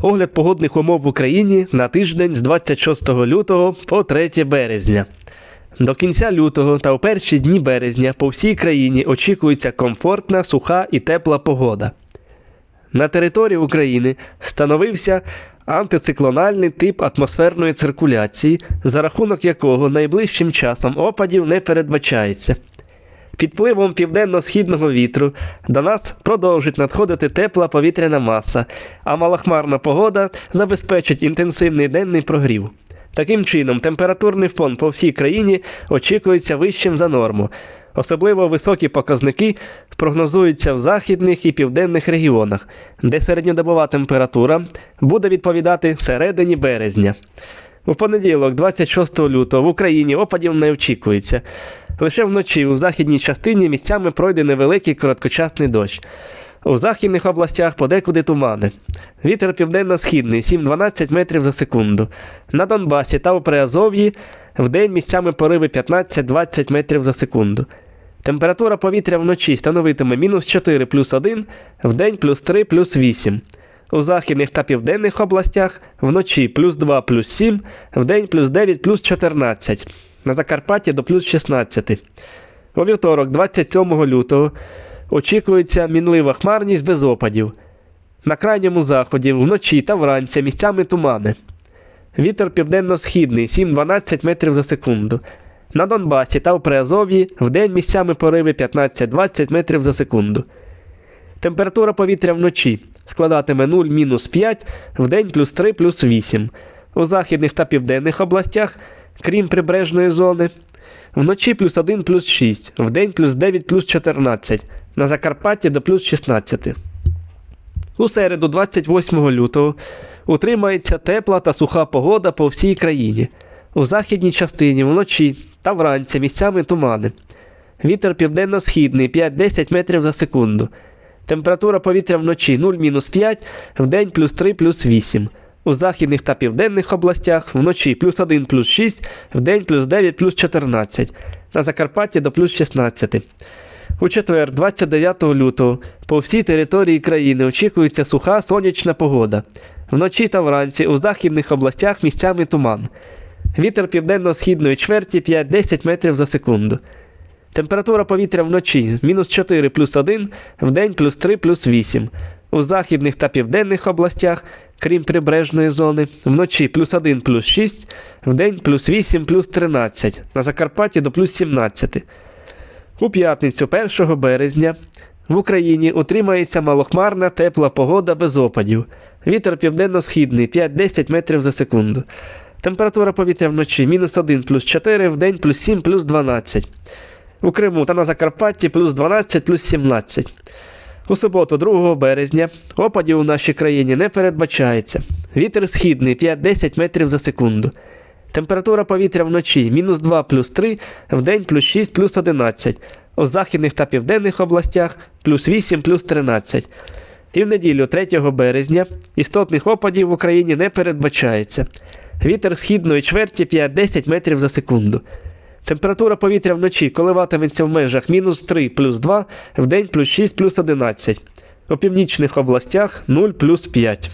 Огляд погодних умов в Україні на тиждень з 26 лютого по 3 березня. До кінця лютого та у перші дні березня по всій країні очікується комфортна, суха і тепла погода. На території України становився антициклональний тип атмосферної циркуляції, за рахунок якого найближчим часом опадів не передбачається. Під впливом південно-східного вітру до нас продовжить надходити тепла повітряна маса, а малохмарна погода забезпечить інтенсивний денний прогрів. Таким чином, температурний фон по всій країні очікується вищим за норму. Особливо високі показники прогнозуються в західних і південних регіонах, де середньодобова температура буде відповідати середині березня. У понеділок, 26 лютого, в Україні опадів не очікується. Лише вночі у західній частині місцями пройде невеликий короткочасний дощ. У західних областях подекуди тумани. Вітер південно-східний 7-12 метрів за секунду. На Донбасі та у Приазов'ї вдень місцями пориви 15-20 метрів за секунду. Температура повітря вночі становитиме мінус 4 плюс 1, вдень плюс 3 плюс 8. У західних та південних областях вночі плюс 2 плюс 7, вдень плюс 9 плюс 14. На Закарпатті до плюс 16. У вівторок, 27 лютого, очікується мінлива хмарність без опадів. На крайньому заході вночі та вранці місцями тумани. Вітер південно-східний 7-12 метрів за секунду. На Донбасі та в Приазов'ї вдень місцями пориви 15-20 метрів за секунду. Температура повітря вночі складатиме 0-5, вдень плюс 3 плюс 8. У західних та південних областях, крім прибережної зони, вночі плюс 1 плюс 6, вдень плюс 9 плюс 14, на Закарпатті до плюс 16. У середу, 28 лютого, утримається тепла та суха погода по всій країні. У західній частині вночі та вранці місцями тумани. Вітер південно-східний 5-10 метрів за секунду. Температура повітря вночі 0-5, вдень плюс 3 плюс 8. У західних та південних областях вночі плюс 1 плюс 6, вдень плюс 9 плюс 14. На Закарпатті до плюс 16. У четвер, 29 лютого, по всій території країни очікується суха сонячна погода. Вночі та вранці у західних областях місцями туман. Вітер південно-східної чверті 5-10 метрів за секунду. Температура повітря вночі мінус 4 плюс 1, вдень плюс 3 плюс 8. У західних та південних областях, крім прибережної зони, вночі плюс 1 плюс 6, вдень плюс 8 плюс 13, на Закарпатті до плюс 17. У п'ятницю 1 березня в Україні утримається малохмарна тепла погода без опадів. Вітер південно-східний 5-10 метрів за секунду. Температура повітря вночі мінус 1 плюс 4, вдень плюс 7 плюс 12. У Криму та на Закарпатті плюс 12 плюс 17. У суботу, 2 березня, опадів у нашій країні не передбачається. Вітер східний 5-10 метрів за секунду. Температура повітря вночі мінус 2 плюс 3, вдень плюс 6 плюс 11. У західних та південних областях плюс 8 плюс 13. І в неділю 3 березня істотних опадів в Україні не передбачається. Вітер східної чверті 5-10 метрів за секунду. Температура повітря вночі коливатиметься в межах мінус 3 плюс 2, вдень плюс 6 плюс 11. У північних областях 0 плюс 5.